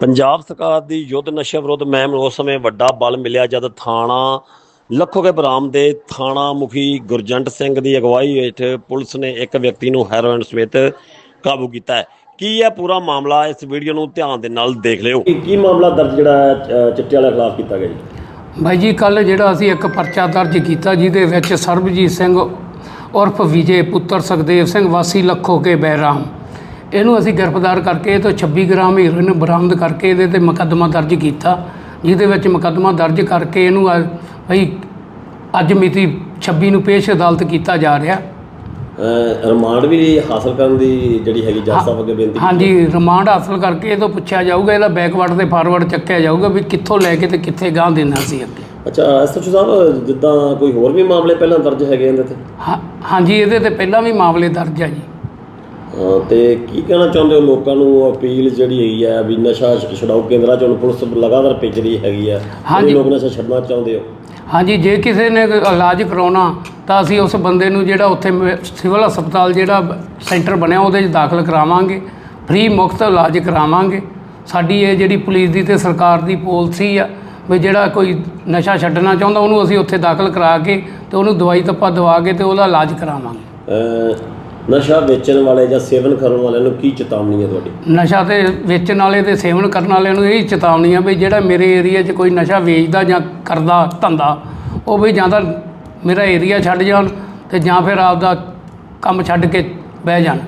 ਪੰਜਾਬ ਸਰਕਾਰ ਦੀ ਯੁੱਧ ਨਸ਼ਾ ਵਿਰੋਧ ਮੁਹਿੰਮ ਉਸ ਸਮੇਂ ਵੱਡਾ ਬਲ ਮਿਲਿਆ ਜਦ ਥਾਣਾ ਲੱਖੋਕੇ ਬਰਾਮ ਦੇ ਥਾਣਾ ਮੁਖੀ ਗੁਰਜੰਟ ਸਿੰਘ ਦੀ ਅਗਵਾਈ ਹੇਠ ਪੁਲਿਸ ਨੇ ਇੱਕ ਵਿਅਕਤੀ ਨੂੰ ਹੈਰੋਇਨ ਸਮੇਤ ਕਾਬੂ ਕੀਤਾ ਹੈ। ਕੀ ਹੈ ਪੂਰਾ ਮਾਮਲਾ ਇਸ ਵੀਡੀਓ ਨੂੰ ਧਿਆਨ ਦੇ ਨਾਲ ਦੇਖ ਲਿਓ। ਕੀ ਮਾਮਲਾ ਦਰਜ ਜਿਹੜਾ ਚਿੱਟੇ ਵਾਲੇ ਖਿਲਾਫ ਕੀਤਾ ਗਿਆ ਜੀ? ਬਾਈ ਜੀ ਕੱਲ ਜਿਹੜਾ ਅਸੀਂ ਇੱਕ ਪਰਚਾ ਦਰਜ ਕੀਤਾ ਜਿਹਦੇ ਵਿੱਚ ਸਰਬਜੀਤ ਸਿੰਘ ਉਰਫ ਵਿਜੇ ਪੁੱਤਰ ਸੁਖਦੇਵ ਸਿੰਘ ਵਾਸੀ ਲੱਖੋ ਕੇ ਬੈਰਾਮ ਇਹਨੂੰ ਅਸੀਂ ਗ੍ਰਿਫਤਾਰ ਕਰਕੇ ਇਹ ਤੋਂ 26 ਗ੍ਰਾਮ ਹੀਰੋਇਨ ਬਰਾਮਦ ਕਰਕੇ ਇਹਦੇ ਤੇ ਮੁਕੱਦਮਾ ਦਰਜ ਕੀਤਾ ਜਿਹਦੇ ਵਿੱਚ ਮੁਕੱਦਮਾ ਦਰਜ ਕਰਕੇ ਇਹਨੂੰ ਬਈ ਅੱਜ ਮਿਤੀ 26 ਨੂੰ ਪੇਸ਼ ਅਦਾਲਤ ਕੀਤਾ ਜਾ ਰਿਹਾ। ਰਿਮਾਂਡ ਵੀ ਹਾਸਲ ਕਰਨ ਦੀ ਜਿਹੜੀ ਹੈਗੀ ਜੱਜ ਸਾਹਿਬ ਅੱਗੇ ਬੇਨਤੀ ਹਾਂਜੀ ਰਿਮਾਂਡ ਹਾਸਲ ਕਰਕੇ ਇਹ ਤੋਂ ਪੁੱਛਿਆ ਜਾਊਗਾ ਇਹਦਾ ਬੈਕਵਰਡ ਤੇ ਫਾਰਵਰਡ ਚੱਕਿਆ ਜਾਊਗਾ ਵੀ ਕਿੱਥੋਂ ਲੈ ਕੇ ਤੇ ਕਿੱਥੇ ਗਾਂ ਦੇਣਾ ਸੀ ਅੱਗੇ। ਅੱਛਾ ਐਸਐਚਓ ਸਾਹਿਬ ਜਿੱਦਾਂ ਕੋਈ ਹੋਰ ਵੀ ਮਾਮਲੇ ਪਹਿਲਾਂ ਦਰਜ ਹੈਗੇ ਇਹਦੇ ਤੇ? ਹਾਂਜੀ ਇਹਦੇ ਤੇ ਪਹਿਲਾਂ ਵੀ ਮਾਮਲੇ ਦਰਜ ਆ ਜੀ। ਤੇ ਕੀ ਕਹਿਣਾ ਚਾਹੁੰਦੇ ਹੋ ਲੋਕਾਂ ਨੂੰ ਅਪੀਲ ਜਿਹੜੀ ਹੈਗੀ ਹੈ ਵੀ ਨਸ਼ਾ ਛ- ਛੁਡਾਊ ਕੇਂਦਰਾਂ ਚ ਪੁਲਿਸ ਲਗਾਤਾਰ ਭੇਜ ਰਹੀ ਹੈਗੀ ਹੈ ਹਾਂਜੀ। ਲੋਕ ਨਸ਼ਾ ਛੱਡਣਾ ਚਾਹੁੰਦੇ ਹੋ? ਹਾਂਜੀ ਜੇ ਕਿਸੇ ਨੇ ਇਲਾਜ ਕਰਾਉਣਾ ਤਾਂ ਅਸੀਂ ਉਸ ਬੰਦੇ ਨੂੰ ਜਿਹੜਾ ਉੱਥੇ ਸਿਵਲ ਹਸਪਤਾਲ ਜਿਹੜਾ ਸੈਂਟਰ ਬਣਿਆ ਉਹਦੇ 'ਚ ਦਾਖਲ ਕਰਾਵਾਂਗੇ। ਫ੍ਰੀ ਮੁਫਤ ਇਲਾਜ ਕਰਾਵਾਂਗੇ। ਸਾਡੀ ਇਹ ਜਿਹੜੀ ਪੁਲਿਸ ਦੀ ਤੇ ਸਰਕਾਰ ਦੀ ਪਾਲਿਸੀ ਆ ਵੀ ਜਿਹੜਾ ਕੋਈ ਨਸ਼ਾ ਛੱਡਣਾ ਚਾਹੁੰਦਾ ਉਹਨੂੰ ਅਸੀਂ ਉੱਥੇ ਦਾਖਲ ਕਰਾ ਕੇ ਤੇ ਉਹਨੂੰ ਦਵਾਈ ਤੱਪਾ ਦਵਾ ਕੇ ਤੇ ਉਹਦਾ ਇਲਾਜ ਕਰਾਵਾਂਗੇ। ਨਸ਼ਾ ਵੇਚਣ ਵਾਲੇ ਜਾਂ ਸੇਵਨ ਕਰਨ ਵਾਲਿਆਂ ਨੂੰ ਕੀ ਚੇਤਾਵਨੀ ਹੈ ਤੁਹਾਡੀ? ਨਸ਼ਾ ਤੇ ਵੇਚਣ ਵਾਲੇ ਤੇ ਸੇਵਨ ਕਰਨ ਵਾਲਿਆਂ ਨੂੰ ਇਹ ਚੇਤਾਵਨੀ ਆ ਵੀ ਜਿਹੜਾ ਮੇਰੇ ਏਰੀਆ 'ਚ ਕੋਈ ਨਸ਼ਾ ਵੇਚਦਾ ਜਾਂ ਕਰਦਾ ਧੰਦਾ, ਉਹ ਵੀ ਜਾਂ ਤਾਂ ਮੇਰਾ ਏਰੀਆ ਛੱਡ ਜਾਣ ਤੇ ਜਾਂ ਫਿਰ ਆਪਦਾ ਕੰਮ ਛੱਡ ਕੇ ਬਹਿ ਜਾਣ।